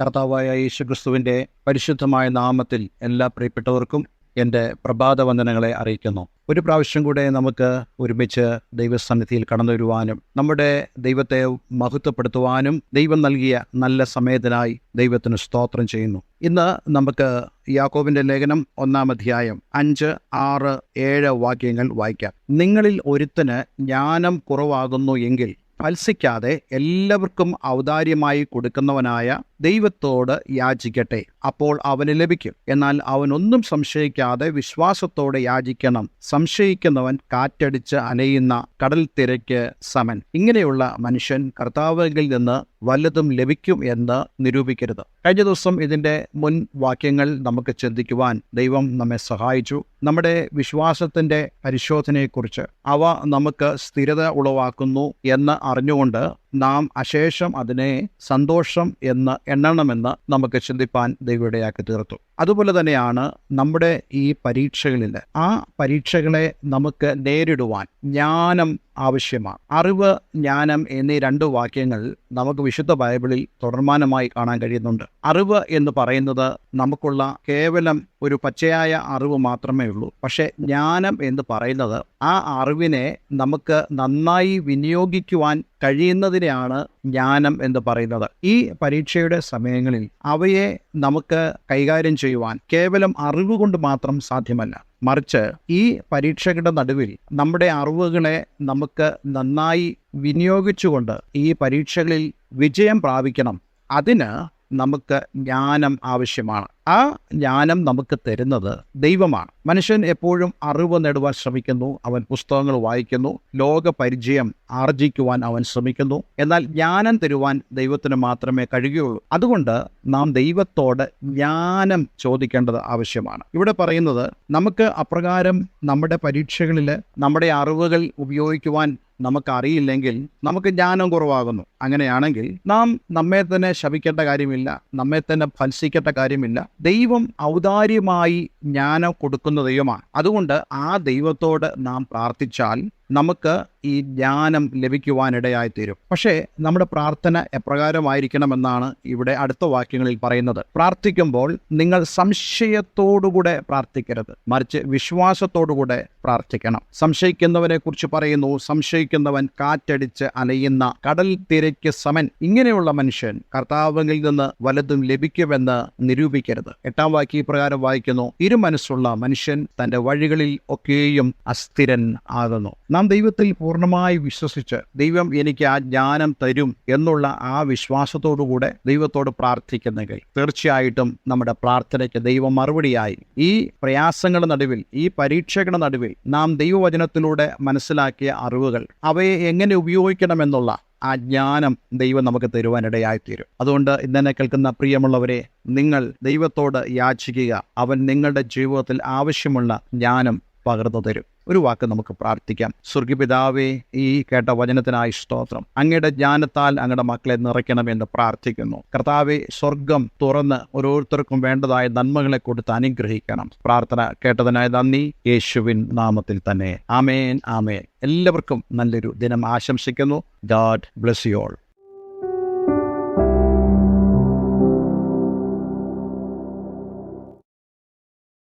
കർത്താവായ യേശുക്രിസ്തുവിന്റെ പരിശുദ്ധമായ നാമത്തിൽ എല്ലാ പ്രിയപ്പെട്ടവർക്കും എന്റെ പ്രഭാത വന്ദനങ്ങളെ അറിയിക്കുന്നു. ഒരു പ്രാവശ്യം കൂടെ നമുക്ക് ഒരുമിച്ച് ദൈവസന്നിധിയിൽ കടന്നു വരുവാനും നമ്മുടെ ദൈവത്തെ മഹത്വപ്പെടുത്തുവാനും ദൈവം നൽകിയ നല്ല സമയത്തിനായി ദൈവത്തിന് സ്തോത്രം ചെയ്യുന്നു. ഇന്ന് നമുക്ക് യാക്കോബിന്റെ ലേഖനം ഒന്നാം അധ്യായം അഞ്ച് ആറ് ഏഴ് വാക്യങ്ങൾ വായിക്കാം. നിങ്ങളിൽ ഒരുത്തന് ജ്ഞാനം കുറവാകുന്നു എങ്കിൽ ഫത്സിക്കാതെ എല്ലാവർക്കും ഔദാര്യമായി കൊടുക്കുന്നവനായ ദൈവത്തോട് യാചിക്കട്ടെ. അപ്പോൾ അവന് ലഭിക്കും. എന്നാൽ അവനൊന്നും സംശയിക്കാതെ വിശ്വാസത്തോടെ യാചിക്കണം. സംശയിക്കുന്നവൻ കാറ്റടിച്ച് അലയുന്ന കടൽ തിരക്ക് സമൻ. ഇങ്ങനെയുള്ള മനുഷ്യൻ കർത്താവിൽ നിന്ന് വല്ലതും ലഭിക്കും എന്ന് നിരൂപിക്കരുത്. കഴിഞ്ഞ ദിവസം ഇതിന്റെ മുൻ വാക്യങ്ങൾ നമുക്ക് ചിന്തിക്കുവാൻ ദൈവം നമ്മെ സഹായിച്ചു. നമ്മുടെ വിശ്വാസത്തിന്റെ പരിശോധനയെക്കുറിച്ച് അവ നമുക്ക് സ്ഥിരത ഉളവാക്കുന്നു എന്ന് അറിഞ്ഞുകൊണ്ട് നാം അശേഷം അതിനെ സന്തോഷം എന്ന് എണ്ണണമെന്ന് നമുക്ക് ചിന്തിപ്പാൻ ദൈവയുടെയാക്കി തീർത്തു. അതുപോലെ തന്നെയാണ് നമ്മുടെ ഈ പരീക്ഷകളിൽ. ആ പരീക്ഷകളെ നമുക്ക് നേരിടുവാൻ ജ്ഞാനം ആവശ്യമാണ്. അറിവ് ജ്ഞാനം എന്നീ രണ്ട് വാക്യങ്ങൾ നമുക്ക് വിശുദ്ധ ബൈബിളിൽ തുടർമാനമായി കാണാൻ കഴിയുന്നുണ്ട്. അറിവ് എന്ന് പറയുന്നത് നമുക്കുള്ള കേവലം ഒരു പച്ചയായ അറിവ് മാത്രമേ ഉള്ളൂ. പക്ഷെ ജ്ഞാനം എന്ന് പറയുന്നത് ആ അറിവിനെ നമുക്ക് നന്നായി വിനിയോഗിക്കുവാൻ കഴിയുന്നതിനെയാണ് ജ്ഞാനം എന്ന് പറയുന്നത്. ഈ പരീക്ഷയുടെ സമയങ്ങളിൽ അവയെ നമുക്ക് കൈകാര്യം ചെയ്യുവാൻ കേവലം അറിവ് കൊണ്ട് മാത്രം സാധ്യമല്ല. മറിച്ച് ഈ പരീക്ഷകളുടെ നടുവിൽ നമ്മുടെ അറിവുകളെ നമുക്ക് നന്നായി വിനിയോഗിച്ചുകൊണ്ട് ഈ പരീക്ഷകളിൽ വിജയം പ്രാപിക്കണം. അതിന് നമുക്ക് ജ്ഞാനം ആവശ്യമാണ്. ആ ജ്ഞാനം നമുക്ക് തരുന്നത് ദൈവമാണ്. മനുഷ്യൻ എപ്പോഴും അറിവ് നേടുവാൻ ശ്രമിക്കുന്നു അവൻ പുസ്തകങ്ങൾ വായിക്കുന്നു ലോക പരിചയം ആർജിക്കുവാൻ അവൻ ശ്രമിക്കുന്നു. എന്നാൽ ജ്ഞാനം തരുവാൻ ദൈവത്തിന് മാത്രമേ കഴിയുകയുള്ളൂ. അതുകൊണ്ട് നാം ദൈവത്തോട് ജ്ഞാനം ചോദിക്കേണ്ടത് ആവശ്യമാണ്. ഇവിടെ പറയുന്നത് നമുക്ക് അപ്രകാരം നമ്മുടെ പരീക്ഷകളിൽ നമ്മുടെ അറിവുകൾ ഉപയോഗിക്കുവാൻ നമുക്കറിയില്ലെങ്കിൽ നമുക്ക് ജ്ഞാനം കുറവാകുന്നു. അങ്ങനെയാണെങ്കിൽ നാം നമ്മെ തന്നെ ശപിക്കേണ്ട കാര്യമില്ല നമ്മെ തന്നെ ഫത്സിക്കേണ്ട കാര്യമില്ല. ദൈവം ഔദാര്യമായി ജ്ഞാനം കൊടുക്കുന്ന ദൈവമാണ്. അതുകൊണ്ട് ആ ദൈവത്തോട് നാം പ്രാർത്ഥിച്ചാൽ നമുക്ക് ഈ ജ്ഞാനം ലഭിക്കുവാനിടയായി തീരും പക്ഷേ നമ്മുടെ പ്രാർത്ഥന എപ്രകാരമായിരിക്കണമെന്നാണ് ഇവിടെ അടുത്ത വാക്യങ്ങളിൽ പറയുന്നത്. പ്രാർത്ഥിക്കുമ്പോൾ നിങ്ങൾ സംശയത്തോടുകൂടെ പ്രാർത്ഥിക്കരുത്. മറിച്ച് വിശ്വാസത്തോടുകൂടെ പ്രാർത്ഥിക്കണം. സംശയിക്കുന്നവനെ കുറിച്ച് പറയുന്നു സംശയിക്കുന്നവൻ കാറ്റടിച്ച് അലയുന്ന കടൽ തിരയ്ക്ക് സമൻ ഇങ്ങനെയുള്ള മനുഷ്യൻ കർത്താവിൽ നിന്ന് വലതും ലഭിക്കുമെന്ന് നിരൂപിക്കരുത്. എട്ടാം വാക്യ പ്രകാരം വായിക്കുന്നു ഇരുമനസ്സുള്ള മനുഷ്യൻ തന്റെ വഴികളിൽ ഒക്കെയും അസ്ഥിരൻ ആകുന്നു. നാം ദൈവത്തിൽ പൂർണമായി വിശ്വസിച്ച് ദൈവം എനിക്ക് ആ ജ്ഞാനം തരും എന്നുള്ള ആ വിശ്വാസത്തോടുകൂടെ ദൈവത്തോട് പ്രാർത്ഥിക്കുന്നെങ്കിൽ തീർച്ചയായിട്ടും നമ്മുടെ പ്രാർത്ഥനയ്ക്ക് ദൈവം മറുപടിയായി. ഈ പ്രയാസങ്ങളുടെ നടുവിൽ ഈ പരീക്ഷകളുടെ നടുവിൽ നാം ദൈവവചനത്തിലൂടെ മനസ്സിലാക്കിയ അറിവുകൾ അവയെ എങ്ങനെ ഉപയോഗിക്കണമെന്നുള്ള ആ ജ്ഞാനം ദൈവം നമുക്ക് തരുവാനിടയായിത്തീരും. അതുകൊണ്ട് ഇന്നെ കേൾക്കുന്ന പ്രിയമുള്ളവരെ നിങ്ങൾ ദൈവത്തോട് യാചിക്കുക. അവൻ നിങ്ങളുടെ ജീവിതത്തിൽ ആവശ്യമുള്ള ജ്ഞാനം പകർന്നു തരും. ഒരു വാക്ക് നമുക്ക് പ്രാർത്ഥിക്കാം. സ്വർഗിപിതാവേ ഈ കേട്ട വചനത്തിനായി സ്തോത്രം. അങ്ങയുടെ ജ്ഞാനത്താൽ അങ്ങയുടെ മക്കളെ നിറയ്ക്കണമെന്ന് പ്രാർത്ഥിക്കുന്നു. കർത്താവെ സ്വർഗം തുറന്ന് ഓരോരുത്തർക്കും വേണ്ടതായ നന്മകളെ കൊടുത്ത് അനുഗ്രഹിക്കണം. പ്രാർത്ഥന കേട്ടതിനായി നന്ദി. യേശുവിൻ നാമത്തിൽ തന്നെ. ആമേൻ ആമേൻ. എല്ലാവർക്കും നല്ലൊരു ദിനം ആശംസിക്കുന്നു. God bless you all.